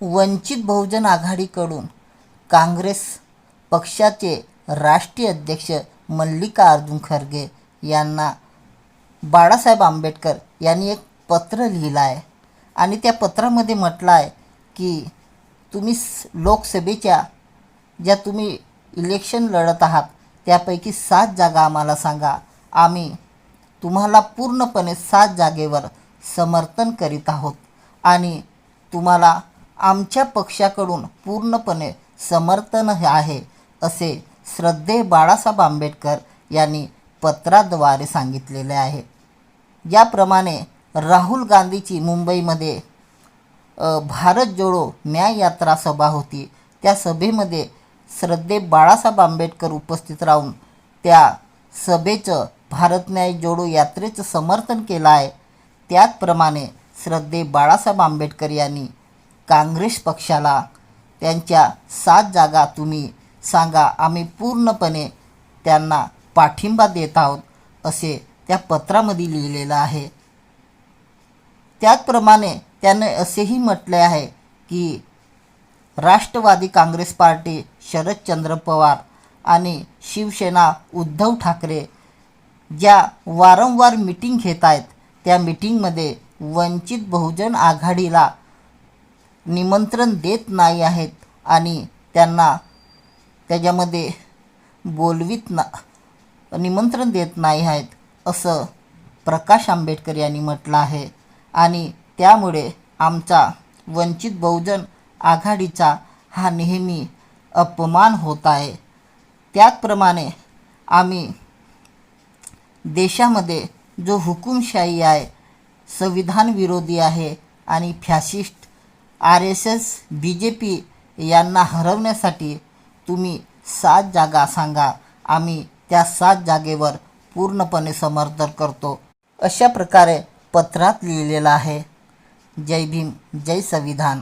वंचित बहुजन आघाडीकडून काँग्रेस पक्षाचे राष्ट्रीय अध्यक्ष मल्लिकार्जुन खरगे यांना बाळासाहेब आंबेडकर यांनी एक पत्र लिहिलं आहे आणि त्या पत्रामध्ये म्हटलं आहे की तुम्ही लोकसभेच्या ज्या तुम्ही इलेक्शन लढत आहात त्यापैकी सात जागा आम्हाला सांगा. आम्ही तुम्हाला पूर्णपणे सात जागेवर समर्थन करीत आहोत. आणि तुम्हाला आमच्या पक्षाकडून पूर्णपणे समर्थन आहे असे श्रद्धे बाळासाहेब आंबेडकर यांनी पत्राद्वारे सांगितलेले आहे. याप्रमाणे राहुल गांधीची मुंबईमध्ये भारत जोडो न्याय यात्रा सभा होती. त्या सभेमध्ये श्रद्धे बाळासाहेब आंबेडकर उपस्थित राहून त्या सभेचं भारत न्याय जोडो यात्रेचं समर्थन केलं आहे. त्याचप्रमाणे श्रद्धे बाळासाहेब आंबेडकर यांनी काँग्रेस पक्षाला त्यांच्या सात जागा तुम्ही सांगा. आम्ही पूर्णपणे त्यांना पाठिंबा देत आहोत असे त्या पत्रामध्ये लिहिलेलं आहे. त्याचप्रमाणे त्याने असेही म्हटले आहे की राष्ट्रवादी काँग्रेस पार्टी शरदचंद्र पवार आणि शिवसेना उद्धव ठाकरे ज्या वारंवार मिटिंग घेत आहेत त्या मिटिंगमध्ये वंचित बहुजन आघाडीला निमंत्रण देत नाही आहेत आणि त्यांना त्याच्यामध्ये बोलवीत ना निमंत्रण देत नाही आहेत असं प्रकाश आंबेडकर यांनी म्हटलं आहे. आणि त्यामुळे आमचा वंचित बहुजन आघाडीचा हा नेहमी अपमान होत आहे. त्याचप्रमाणे आम्ही देशामध्ये जो हुकुमशाही आहे संविधान विरोधी आहे आणि fascist R S S B J P यांना हरवण्यासाठी तुम्ही सात जागा सांगा. आम्ही त्या सात जागेवर पूर्णपणे समर्थन करतो. अशा प्रकारे पत्रात लिहिलेलं आहे. जय भीम जय संविधान.